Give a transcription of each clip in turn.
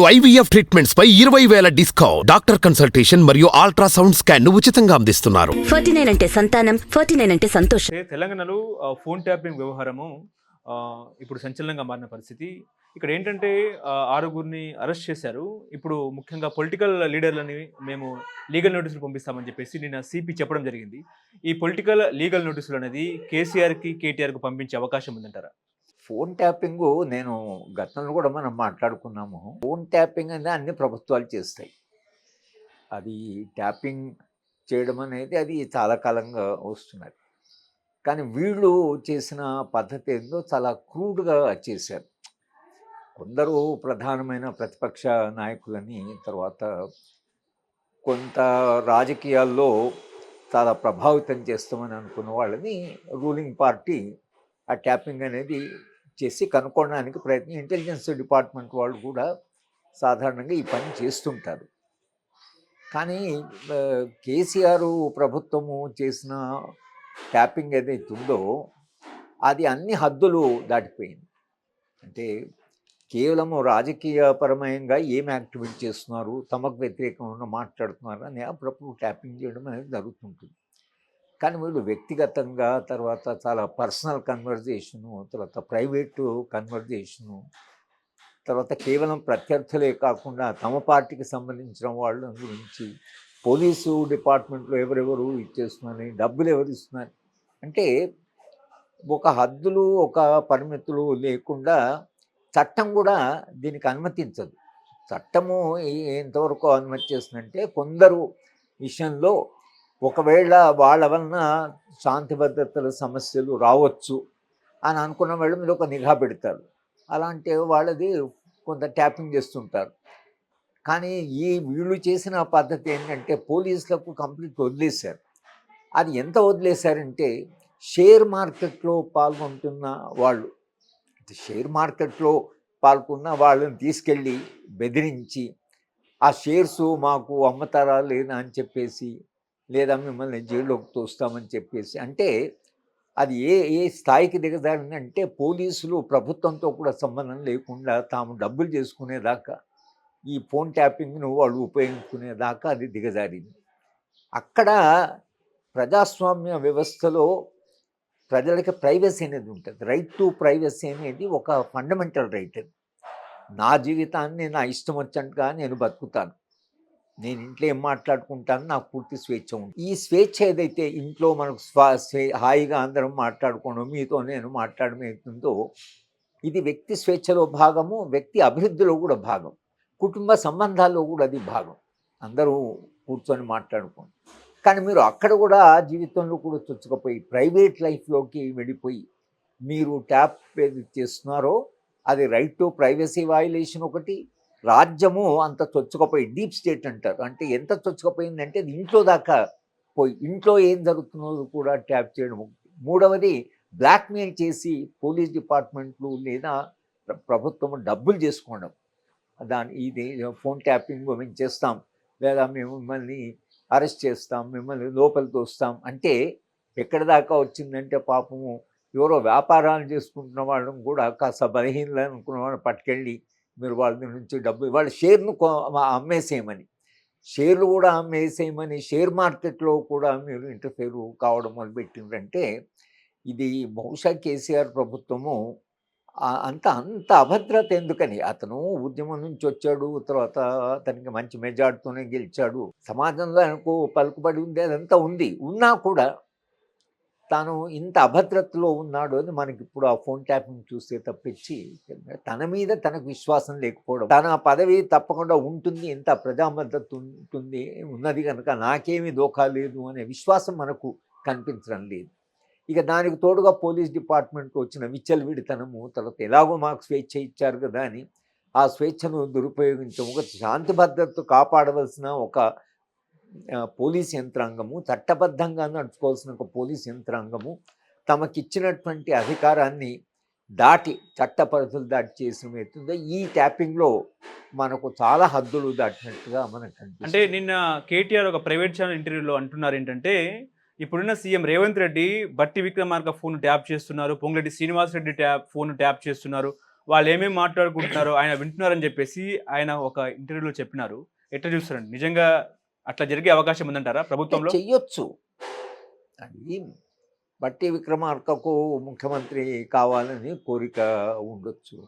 IVF treatments పై ఇరవై వేల డిస్కౌంట్. డాక్టర్ కన్సల్టేషన్ మరియు అల్ట్రాసౌండ్ స్కాన్ను ఉచితంగా అందిస్తున్నారు. ఫార్టీ నైన్ అంటే సంతానం ఫార్టీ నైన్ అంటే సంతోషం. తెలంగాణలో ఫోన్ ట్యాపింగ్ వ్యవహారము ఇప్పుడు సంచలనంగా మారిన పరిస్థితి. ఇక్కడ ఏంటంటే ఆరుగురిని అరెస్ట్ చేశారు. ఇప్పుడు ముఖ్యంగా పొలిటికల్ లీడర్లని మేము లీగల్ నోటీసులు పంపిస్తామని చెప్పేసి నిన్న సిపి చెప్పడం జరిగింది. ఈ పొలిటికల్ లీగల్ నోటీసులు అనేది కేసీఆర్కి కేటీఆర్కి పంపించే అవకాశం ఉందంటారా? ఫోన్ ట్యాపింగ్ నేను గతంలో కూడా మనం మాట్లాడుకున్నాము. ఫోన్ ట్యాపింగ్ అనేది అన్ని ప్రభుత్వాలు చేస్తాయి. అది ట్యాపింగ్ చేయడం అనేది అది చాలా కాలంగా వస్తున్నది. కానీ వీళ్ళు చేసిన పద్ధతి ఏందో చాలా క్రూడ్గా చేశారు. కొందరు ప్రధానమైన ప్రతిపక్ష నాయకులని తర్వాత కొంత రాజకీయాల్లో చాలా ప్రభావితం చేస్తామని అనుకున్న వాళ్ళని రూలింగ్ పార్టీ ఆ ట్యాపింగ్ అనేది చేసి కనుక్కోవడానికి ప్రయత్నం ఇంటెలిజెన్స్ డిపార్ట్మెంట్ వాళ్ళు కూడా సాధారణంగా ఈ పని చేస్తుంటారు. కానీ కేసీఆర్ ప్రభుత్వము చేసిన ట్యాపింగ్ ఏదైతే ఉందో అది అన్ని హద్దులు దాటిపోయింది. అంటే కేవలము రాజకీయపరమైనగా ఏం యాక్టివేట్ చేస్తున్నారు తమకు వ్యతిరేకంగా మాట్లాడుతున్నారు అని అప్పుడప్పుడు ట్యాపింగ్ చేయడం అనేది జరుగుతుంటుంది. కానీ వీళ్ళు వ్యక్తిగతంగా తర్వాత చాలా పర్సనల్ కన్వర్జేషను తర్వాత ప్రైవేటు కన్వర్జేషను తర్వాత కేవలం ప్రత్యర్థులే కాకుండా తమ పార్టీకి సంబంధించిన వాళ్ళ గురించి పోలీసు డిపార్ట్మెంట్లో ఎవరెవరు ఇచ్చేస్తున్నారని డబ్బులు ఎవరు ఇస్తున్నారు? అంటే ఒక హద్దులు ఒక పరిమితులు లేకుండా చట్టం కూడా దీనికి అనుమతించదు. చట్టము ఎంతవరకు అనుమతి చేస్తుందంటే కొందరు విషయంలో ఒకవేళ వాళ్ళ వలన శాంతి భద్రతల సమస్యలు రావచ్చు అని అనుకున్న వాళ్ళు మీరు ఒక నిఘా పెడతారు. అలాంటి వాళ్ళది కొంత ట్యాపింగ్ చేస్తుంటారు. కానీ ఈ వీళ్ళు చేసిన పద్ధతి ఏంటంటే పోలీసులకు కంప్లీట్ వదిలేశారు. అది ఎంత వదిలేశారంటే షేర్ మార్కెట్లో పాల్గొంటున్న వాళ్ళు షేర్ మార్కెట్లో పాల్గొన్న వాళ్ళని తీసుకెళ్ళి బెదిరించి ఆ షేర్స్ మాకు అమ్మతారా లేదా? అని చెప్పేసి లేదా మిమ్మల్ని జైల్లోకి తోస్తామని చెప్పేసి. అంటే అది ఏ ఏ స్థాయికి దిగజారిందంటే పోలీసులు ప్రభుత్వంతో కూడా సంబంధం లేకుండా తాము డబ్బులు చేసుకునేదాకా ఈ ఫోన్ ట్యాపింగ్ను వాళ్ళు ఉపయోగించుకునేదాకా అది దిగజారింది. అక్కడ ప్రజాస్వామ్య వ్యవస్థలో ప్రజలకి ప్రైవసీ అనేది ఉంటుంది. రైట్ టు ప్రైవసీ అనేది ఒక ఫండమెంటల్ రైట్ అది. నా జీవితాన్ని నా ఇష్టం వచ్చినట్టుగా నేను బతుకుతాను. నేను ఇంట్లో ఏం మాట్లాడుకుంటాను నాకు పూర్తి స్వేచ్ఛ ఉంది. ఈ స్వేచ్ఛ ఏదైతే ఇంట్లో మనకు స్వా స్వే హాయిగా అందరం మాట్లాడుకోవడం మీతో నేను మాట్లాడడం అవుతుందో ఇది వ్యక్తి స్వేచ్ఛలో భాగము వ్యక్తి అభివృద్ధిలో కూడా భాగం. కుటుంబ సంబంధాల్లో కూడా అది భాగం. అందరూ కూర్చొని మాట్లాడుకోండి. కానీ మీరు అక్కడ కూడా జీవితంలో కూడా చొచ్చుకపోయి ప్రైవేట్ లైఫ్లోకి వెళ్ళిపోయి మీరు ట్యాప్ ఏది చేస్తున్నారో అది రైట్ టు ప్రైవసీ వయలేషన్ ఒకటి రాజ్యము అంత చొచ్చుకపోయి డీప్ స్టేట్ అంటారు. అంటే ఎంత చొచ్చుకపోయిందంటే అది ఇంట్లో దాకా పోయి ఇంట్లో ఏం జరుగుతున్నదో కూడా ట్యాప్ చేయడం మూడవది బ్లాక్మెయిల్ చేసి పోలీస్ డిపార్ట్మెంట్లు లేదా ప్రభుత్వం డబ్బులు చేసుకోవడం. దాని ఇది ఫోన్ ట్యాపింగ్ మేము చేస్తాం. లేదా మేము మిమ్మల్ని అరెస్ట్ చేస్తాం మిమ్మల్ని లోపలికి తోస్తాం. అంటే ఎక్కడి దాకా వచ్చిందంటే పాపము ఎవరో వ్యాపారాలు చేసుకుంటున్న వాళ్ళని కూడా కాస్త బలహీనలు అనుకున్న వాళ్ళని పట్టుకెళ్ళి మీరు వాళ్ళ నుంచి డబ్బు వాళ్ళ షేర్ను అమ్మేసేయమని. షేర్లు కూడా అమ్మేసేయమని షేర్ మార్కెట్లో కూడా మీరు ఇంటర్ఫేరు కావడం మొదలుపెట్టిందంటే ఇది బహుశా కేసీఆర్ ప్రభుత్వము అంత అంత అభద్రత ఎందుకని? అతను ఉద్యమం నుంచి వచ్చాడు తర్వాత అతనికి మంచి మెజార్టీతోనే గెలిచాడు. సమాజంలో ఆయనకు పలుకుబడి ఉంది అదంతా ఉంది. ఉన్నా కూడా తాను ఇంత అభద్రతలో ఉన్నాడు అని మనకి ఇప్పుడు ఆ ఫోన్ ట్యాపింగ్ చూస్తే తప్పించి తన మీద తనకు విశ్వాసం లేకపోవడం తన పదవి తప్పకుండా ఉంటుంది ఇంత ప్రజామద్దతు ఉంటుంది ఉన్నది కనుక నాకేమీ దోఖా లేదు అనే విశ్వాసం మనకు కనిపించడం లేదు. ఇక దానికి తోడుగా పోలీస్ డిపార్ట్మెంట్కి వచ్చిన విచ్చలవిడితనము తర్వాత ఎలాగో మాకు స్వేచ్ఛ ఇచ్చారు కదా అని ఆ స్వేచ్ఛను దురుపయోగించడం ఒక శాంతి భద్రత కాపాడవలసిన ఒక పోలీస్ యంత్రాంగము చట్టబద్ధంగా నడుచుకోవాల్సిన ఒక పోలీస్ యంత్రాంగము తమకిచ్చినటువంటి అధికారాన్ని దాటి చట్ట పరిధులు దాటి చేసిన అవుతుందో ఈ ట్యాపింగ్లో మనకు చాలా హద్దులు దాటినట్టుగా మనకు అంటే నిన్న కేటీఆర్ ఒక ప్రైవేట్ ఛానల్ ఇంటర్వ్యూలో అంటున్నారు ఏంటంటే ఇప్పుడున్న సీఎం రేవంత్ రెడ్డి బట్టి విక్రమార్క ఫోన్ ట్యాప్ చేస్తున్నారు Ponguleti Srinivas Reddy tap phone tap చేస్తున్నారు వాళ్ళు ఏమేమి మాట్లాడుకుంటున్నారో ఆయన వింటున్నారని చెప్పేసి ఆయన ఒక ఇంటర్వ్యూలో చెప్పినారు. ఎట్లా చూస్తారండి? నిజంగా అట్లా జరిగే అవకాశం ఉందంటారా ప్రభుత్వంలో? చెయ్యొచ్చు. అది బట్టి విక్రమార్కకు ముఖ్యమంత్రి కావాలని కోరిక ఉండొచ్చు.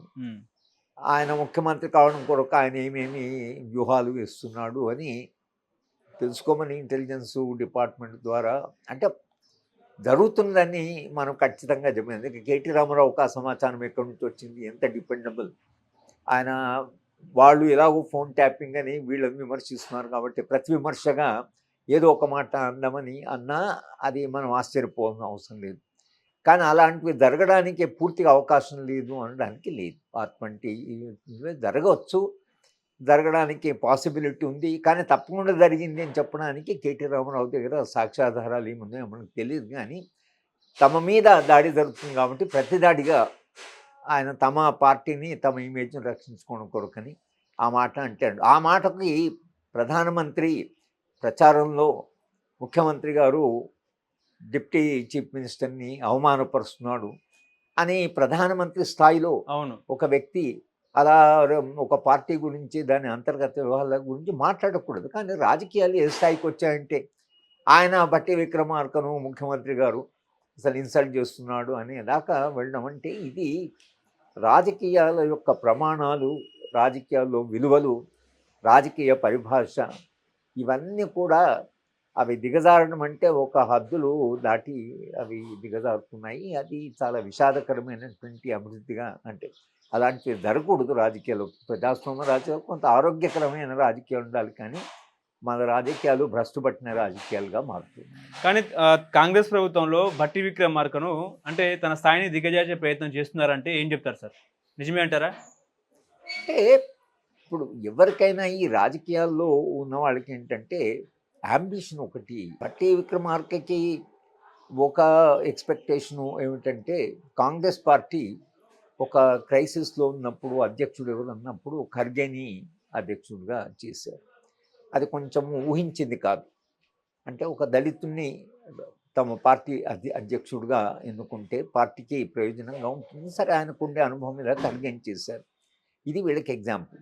ఆయన ముఖ్యమంత్రి కావడం కొరకు ఆయన ఏమేమి వ్యూహాలు వేస్తున్నాడు అని తెలుసుకోమని ఇంటెలిజెన్స్ డిపార్ట్మెంట్ ద్వారా అంటే జరుగుతుందని మనం ఖచ్చితంగా చెప్పినది కేటీ రామారావు ఆ సమాచారం ఎక్కడి నుంచి వచ్చింది? ఎంత డిపెండబుల్? ఆయన వాళ్ళు ఎలాగో ఫోన్ ట్యాపింగ్ అని వీళ్ళని విమర్శిస్తున్నారు కాబట్టి ప్రతి విమర్శగా ఏదో ఒక మాట అందామని అన్నా అది మనం ఆశ్చర్యపోవాల్సిన అవసరం లేదు. కానీ అలాంటివి జరగడానికి పూర్తిగా అవకాశం లేదు అనడానికి లేదు. అటువంటి జరగవచ్చు జరగడానికి పాసిబిలిటీ ఉంది. కానీ తప్పకుండా జరిగింది అని చెప్పడానికి కేటీ రామారావు దగ్గర సాక్ష్యాధారాలు ఏమున్నాయో మనకు తెలియదు కానీ తమ మీద దాడి జరుగుతుంది కాబట్టి ప్రతి దాడిగా ఆయన తమ పార్టీని తమ ఇమేజ్ని రక్షించుకోవడం కొరకని ఆ మాట అంటాడు. ఆ మాటకి ప్రధానమంత్రి ప్రచారంలో ముఖ్యమంత్రి గారు డిప్టీ చీఫ్ మినిస్టర్ని అవమానపరుస్తున్నాడు అని ప్రధానమంత్రి స్థాయిలో అవును. ఒక వ్యక్తి అలా ఒక పార్టీ గురించి దాని అంతర్గత వ్యవహారాల గురించి మాట్లాడకూడదు. కానీ రాజకీయాలు ఏ స్థాయికి వచ్చాయంటే ఆయన బట్టి విక్రమార్కను ముఖ్యమంత్రి గారు అసలు ఇన్సల్ట్ చేస్తున్నాడు అనే దాకా వెళ్ళడం అంటే ఇది రాజకీయాల యొక్క ప్రమాణాలు రాజకీయాల్లో విలువలు రాజకీయ పరిభాష ఇవన్నీ కూడా అవి దిగజారడం అంటే ఒక హద్దులు దాటి అవి దిగజారుతున్నాయి. అది చాలా విషాదకరమైనటువంటి అభివృద్ధిగా అంటే అలాంటివి జరగకూడదు రాజకీయాలు ప్రజాస్వామ్య రాజకీయాలు కొంత ఆరోగ్యకరమైన రాజకీయాలు ఉండాలి కానీ మన రాజకీయాలు భ్రష్టు పట్టిన రాజకీయాలుగా మారుతున్నాయి. కానీ కాంగ్రెస్ ప్రభుత్వంలో భట్టి విక్రమార్కను అంటే తన స్థాయిని దిగజార్చే ప్రయత్నం చేస్తున్నారంటే ఏం చెప్తారు సార్? నిజమే అంటారా? అంటే ఇప్పుడు ఎవరికైనా ఈ రాజకీయాల్లో ఉన్న వాళ్ళకి ఏంటంటే అంబిషన్ ఒకటి బట్టి విక్రమార్కకి ఒక ఎక్స్పెక్టేషను ఏమిటంటే కాంగ్రెస్ పార్టీ ఒక క్రైసిస్లో ఉన్నప్పుడు అధ్యక్షుడు ఎవరు అన్నప్పుడు ఖర్గేని అధ్యక్షుడిగా చేశారు. అది కొంచెం ఊహించింది కాదు. అంటే ఒక దళితుణ్ణి తమ పార్టీ అధ్య అధ్యక్షుడిగా ఎన్నుకుంటే పార్టీకి ప్రయోజనంగా ఉంటుంది. సరే ఆయనకుండే అనుభవం మీద ఖర్గేని చేశారు ఇది వీళ్ళకి ఎగ్జాంపుల్.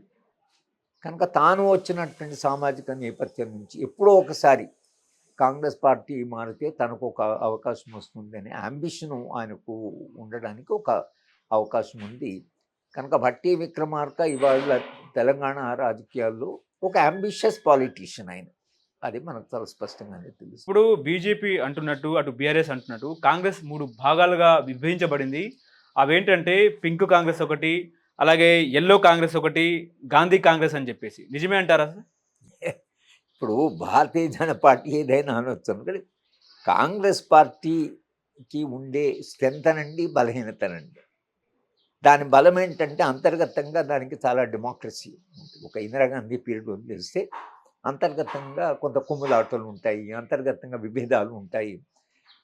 కనుక తాను వచ్చినటువంటి సామాజిక నేపథ్యం నుంచి ఎప్పుడో ఒకసారి కాంగ్రెస్ పార్టీ మారితే తనకు ఒక అవకాశం వస్తుందనే అంబిషన్ ఆయనకు ఉండడానికి ఒక అవకాశం ఉంది. కనుక భట్టి విక్రమార్క ఇవాళ తెలంగాణ రాజకీయాల్లో ఒక అంబిషియస్ పాలిటీషియన్ ఆయన. అది మనకు చాలా స్పష్టంగానే తెలుసు. ఇప్పుడు బీజేపీ అంటున్నట్టు అటు బీఆర్ఎస్ అంటున్నట్టు కాంగ్రెస్ మూడు భాగాలుగా విభజించబడింది. అవేంటంటే పింక్ కాంగ్రెస్ ఒకటి అలాగే ఎల్లో కాంగ్రెస్ ఒకటి గాంధీ కాంగ్రెస్ అని చెప్పేసి. నిజమే అంటారా సార్? ఇప్పుడు భారతీయ జనతా పార్టీ ఏదైనా అనొచ్చు కానీ కాంగ్రెస్ పార్టీకి ఉండే స్ట్రెంత్ అనండి బలహీనతనండి దాని బలం ఏంటంటే అంతర్గతంగా దానికి చాలా డెమోక్రసీ ఉంటుంది. ఒక ఇందిరాగాంధీ పీరియడ్ వదిలేస్తే అంతర్గతంగా కొంత కుమ్ములాటలు ఉంటాయి అంతర్గతంగా విభేదాలు ఉంటాయి.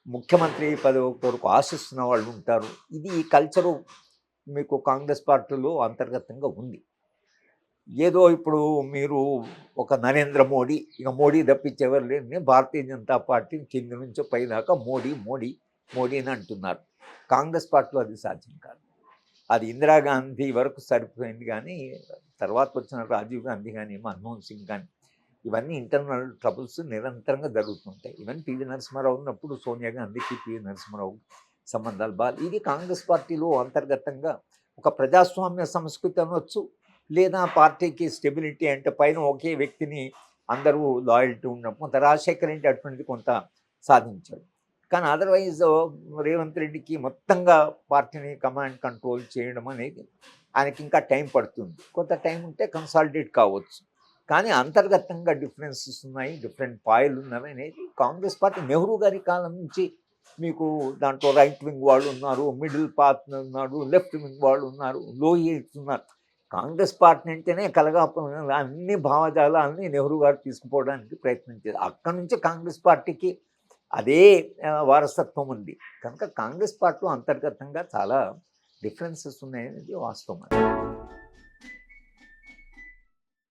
ముఖ్యమంత్రి పదవి కొరకు ఆశిస్తున్న వాళ్ళు ఉంటారు. ఇది ఈ కల్చరు మీకు కాంగ్రెస్ పార్టీలో అంతర్గతంగా ఉంది. ఏదో ఇప్పుడు మీరు ఒక నరేంద్ర మోడీ ఇక మోడీ తప్పించేవారు లేని భారతీయ జనతా పార్టీ కింద నుంచి పైదాకా మోడీ మోడీ మోడీ అని అంటున్నారు. కాంగ్రెస్ పార్టీలో అది సాధ్యం కాదు. అది ఇందిరాగాంధీ వరకు సరిపోయింది కానీ తర్వాత వచ్చిన రాజీవ్ గాంధీ కానీ మన్మోహన్ సింగ్ కానీ ఇవన్నీ ఇంటర్నల్ ట్రబుల్స్ నిరంతరంగా జరుగుతుంటాయి. ఈవెన్ పివి నరసింహారావు ఉన్నప్పుడు సోనియా గాంధీకి పివి నరసింహారావు సంబంధాలు బాగా ఇది కాంగ్రెస్ పార్టీలో అంతర్గతంగా ఒక ప్రజాస్వామ్య సంస్కృతి అనొచ్చు లేదా పార్టీకి స్టెబిలిటీ అంటే పైన ఒకే వ్యక్తిని అందరూ లాయల్టీ ఉన్నప్పుడు కొంత రాజశేఖర్ రెడ్డి అటువంటిది కొంత సాధించాడు. కానీ అదర్వైజ్ రేవంత్ రెడ్డికి మొత్తంగా పార్టీని కమాండ్ కంట్రోల్ చేయడం అనేది ఆయనకి ఇంకా టైం పడుతుంది. కొంత టైం ఉంటే కన్సాలిడేట్ కావచ్చు. కానీ అంతర్గతంగా డిఫరెన్సెస్ ఉన్నాయి డిఫరెంట్ పాయలు ఉన్నవి అనేది కాంగ్రెస్ పార్టీ నెహ్రూ గారి కాలం నుంచి మీకు దాంట్లో రైట్ వింగ్ వాళ్ళు ఉన్నారు మిడిల్ పాత్ ఉన్నారు లెఫ్ట్ వింగ్ వాళ్ళు ఉన్నారు లోయర్స్ ఉన్నారు. కాంగ్రెస్ పార్టీ అంటేనే కలగాపం. అన్ని భావజాలాలని నెహ్రూ గారు తీసుకుపోవడానికి ప్రయత్నించారు అక్కడి నుంచి కాంగ్రెస్ పార్టీకి అదే వారసత్వం ఉంది. కనుక కాంగ్రెస్ పార్టీలో అంతర్గతంగా చాలా డిఫరెన్సెస్ ఉన్నాయనేది వాస్తవం